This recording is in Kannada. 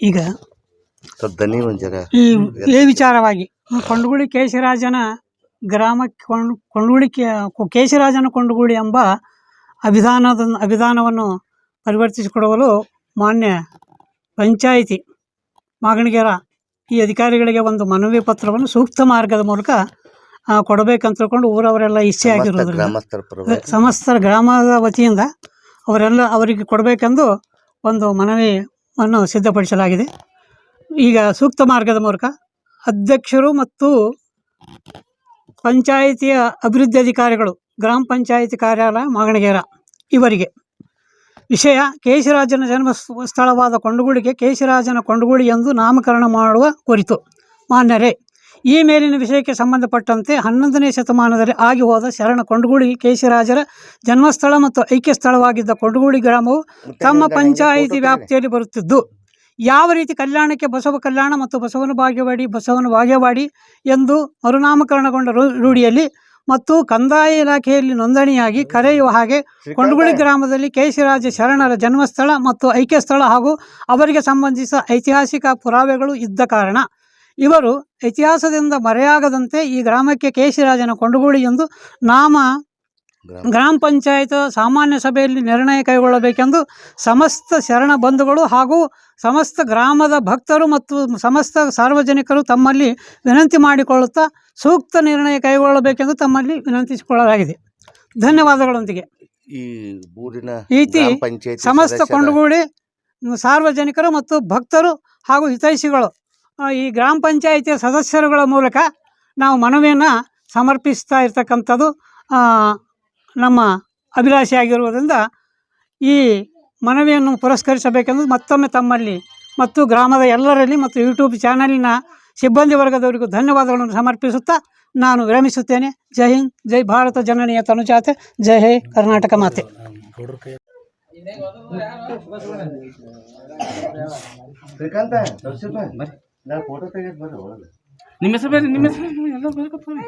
ಈಗ ಈ ಈ ವಿಚಾರವಾಗಿ ಕೊಂಡಗುಳಿ ಕೇಶರಾಜನ ಗ್ರಾಮ ಕೊಂಡ್ ಕೊಂಡಗುಳಿ ಕೇಶರಾಜನ ಕೊಂಡಗುಳಿ ಎಂಬ ಅಭಿಧಾನದ ಅಭಿಧಾನವನ್ನು ಪರಿವರ್ತಿಸಿಕೊಡಲು ಮಾನ್ಯ ಪಂಚಾಯಿತಿ ಮಾಗಣಿಗೆರ ಈ ಅಧಿಕಾರಿಗಳಿಗೆ ಒಂದು ಮನವಿ ಪತ್ರವನ್ನು ಸೂಕ್ತ ಮಾರ್ಗದ ಮೂಲಕ ಕೊಡಬೇಕಂತ ತಿಳ್ಕೊಂಡು ಊರವರೆಲ್ಲ ಇಚ್ಛೆ ಆಗಿರೋದ್ರಿಂದ ಸಮಸ್ತ ಗ್ರಾಮದ ವತಿಯಿಂದ ಅವರೆಲ್ಲ ಅವರಿಗೆ ಕೊಡಬೇಕೆಂದು ಒಂದು ಮನವಿಯನ್ನು ಸಿದ್ಧಪಡಿಸಲಾಗಿದೆ. ಈಗ ಸೂಕ್ತ ಮಾರ್ಗದ ಮೂಲಕ ಅಧ್ಯಕ್ಷರು ಮತ್ತು ಪಂಚಾಯಿತಿಯ ಅಭಿವೃದ್ಧಿ ಅಧಿಕಾರಿಗಳು, ಗ್ರಾಮ ಪಂಚಾಯಿತಿ ಕಾರ್ಯಾಲಯ ಮಾಗಣಗೇರ ಇವರಿಗೆ ವಿಷಯ ಕೇಶರಾಜನ ಜನ್ಮ ಸ್ಥಳವಾದ ಕೊಂಡಗುಳಿಗೆ ಕೇಶರಾಜನ ಕೊಂಡಗುಳಿ ಎಂದು ನಾಮಕರಣ ಮಾಡುವ ಕುರಿತು ಮಾನ್ಯರೇ ಈ ಮೇಲಿನ ವಿಷಯಕ್ಕೆ ಸಂಬಂಧಪಟ್ಟಂತೆ ಹನ್ನೊಂದನೇ ಶತಮಾನದಲ್ಲಿ ಆಗಿ ಹೋದ ಶರಣ ಕೊಂಡಗೂಳಿ ಕೇಶಿರಾಜರ ಜನ್ಮಸ್ಥಳ ಮತ್ತು ಐಕ್ಯ ಸ್ಥಳವಾಗಿದ್ದ ಕೊಂಡಗೂಳಿ ಗ್ರಾಮವು ತಮ್ಮ ಪಂಚಾಯಿತಿ ವ್ಯಾಪ್ತಿಯಲ್ಲಿ ಬರುತ್ತಿದ್ದು. ಯಾವ ರೀತಿ ಕಲ್ಯಾಣಕ್ಕೆ ಬಸವ ಕಲ್ಯಾಣ ಮತ್ತು ಬಸವನ ಭಾಗ್ಯವಾಡಿ ಬಸವನ ಭಾಗ್ಯವಾಡಿ ಎಂದು ಮರುನಾಮಕರಣಗೊಂಡ ರೂ- ರೂಢಿಯಲ್ಲಿ ಮತ್ತು ಕಂದಾಯ ಇಲಾಖೆಯಲ್ಲಿ ನೋಂದಣಿಯಾಗಿ ಕರೆಯುವ ಹಾಗೆ ಕೊಂಡಗುಳಿ ಗ್ರಾಮದಲ್ಲಿ ಕೇಶಿರಾಜ ಶರಣರ ಜನ್ಮಸ್ಥಳ ಮತ್ತು ಐಕ್ಯ ಸ್ಥಳ ಹಾಗೂ ಅವರಿಗೆ ಸಂಬಂಧಿಸಿದ ಐತಿಹಾಸಿಕ ಪುರಾವೆಗಳು ಇದ್ದ ಕಾರಣ ಇವರು ಇತಿಹಾಸದಿಂದ ಮರೆಯಾಗದಂತೆ ಈ ಗ್ರಾಮಕ್ಕೆ ಕೇಶಿರಾಜನ ಕೊಂಡಗುಳಿ ಎಂದು ನಾಮ ಗ್ರಾಮ- ಪಂಚಾಯತ್ ಸಾಮಾನ್ಯ ಸಭೆಯಲ್ಲಿ ನಿರ್ಣಯ ಕೈಗೊಳ್ಳಬೇಕೆಂದು ಸಮಸ್ತ ಶರಣ ಬಂಧುಗಳು ಹಾಗೂ ಸಮಸ್ತ ಗ್ರಾಮದ ಭಕ್ತರು ಮತ್ತು ಸಮಸ್ತ ಸಾರ್ವಜನಿಕರು ತಮ್ಮಲ್ಲಿ ವಿನಂತಿ ಮಾಡಿಕೊಳ್ಳುತ್ತಾ ಸೂಕ್ತ ನಿರ್ಣಯ ಕೈಗೊಳ್ಳಬೇಕೆಂದು ತಮ್ಮಲ್ಲಿ ವಿನಂತಿಸಿಕೊಳ್ಳಲಾಗಿದೆ. ಧನ್ಯವಾದಗಳೊಂದಿಗೆ. ಈ ಊರಿನ ಈತಿ ಸಮಸ್ತ ಕೊಂಡುಗೂಡಿ ಸಾರ್ವಜನಿಕರು ಮತ್ತು ಭಕ್ತರು ಹಾಗೂ ಹಿತೈಷಿಗಳು ಈ ಗ್ರಾಮ ಪಂಚಾಯಿತಿಯ ಸದಸ್ಯರುಗಳ ಮೂಲಕ ನಾವು ಮನವಿಯನ್ನು ಸಮರ್ಪಿಸ್ತಾ ಇರ್ತಕ್ಕಂಥದ್ದು ನಮ್ಮ ಅಭಿಲಾಷೆಯಾಗಿರುವುದರಿಂದ ಈ ಮನವಿಯನ್ನು ಪುರಸ್ಕರಿಸಬೇಕೆಂದು ಮತ್ತೊಮ್ಮೆ ತಮ್ಮಲ್ಲಿ ಮತ್ತು ಗ್ರಾಮದ ಎಲ್ಲರಲ್ಲಿ ಮತ್ತು ಯೂಟ್ಯೂಬ್ ಚಾನಲಿನ ಸಿಬ್ಬಂದಿ ವರ್ಗದವರಿಗೂ ಧನ್ಯವಾದಗಳನ್ನು ಸಮರ್ಪಿಸುತ್ತಾ ನಾನು ವಿರಮಿಸುತ್ತೇನೆ. ಜೈ ಹಿಂದ್, ಜೈ ಭಾರತ, ಜನನೀಯ ತನುಜಾತೆ ಜೈ ಹೇ ಕರ್ನಾಟಕ ಮಾತೆ. ಶ್ರೀಕಾಂತ ನಿಮ್ಮ ಹೆಸರು ನಿಮ್ಮ ಹೆಸರು ಎಲ್ಲ ಬೇರೆ.